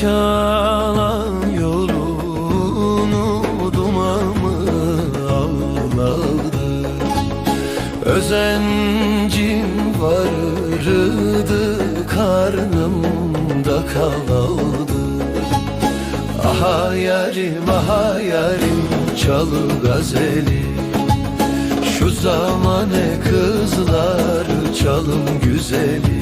çalan yolunu dumanı avladı. Özencim varırdı karnımda kalaldı Aha yarim aha yarim çalı gazeli. Şu zamane kızlar çalım güzeli.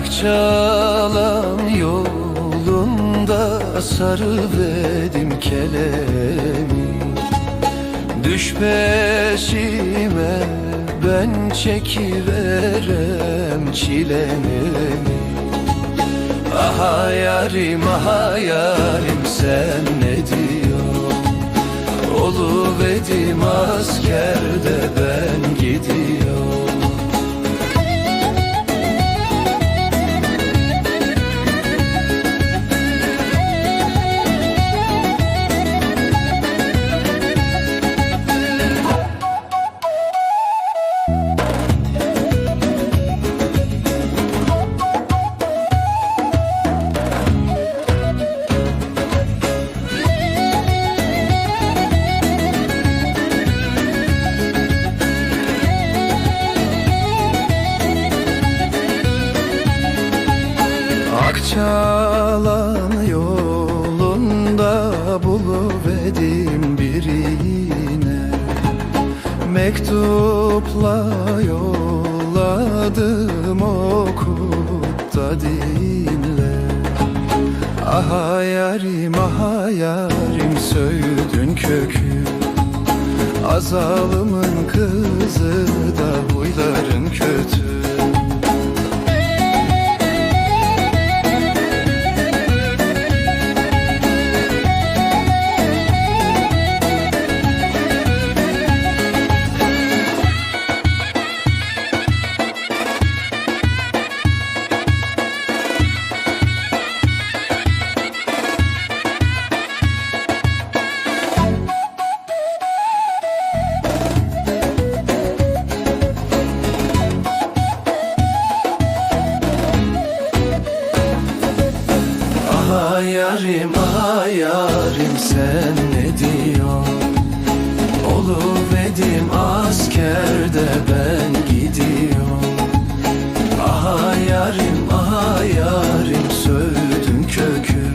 Akçalan yolunda sarıverdim kelemi. Düş peşime ben çekiverem çilemi. Aha yarim aha yarim sen ne diyorsun? Oluverdim askerde ben Akçalan yolunda buluverdim birine. Mektupla yolladım okup da dinle. Aha yarim aha yarim söğüdün kökü. Azalımın kızı yarim ay yarim sen ne diyorsun? Oluvedim askerde ben gidiyorum. Aha yarim aha yarim sövdün kökü.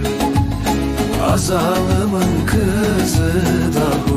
Azalımın kızı da bu.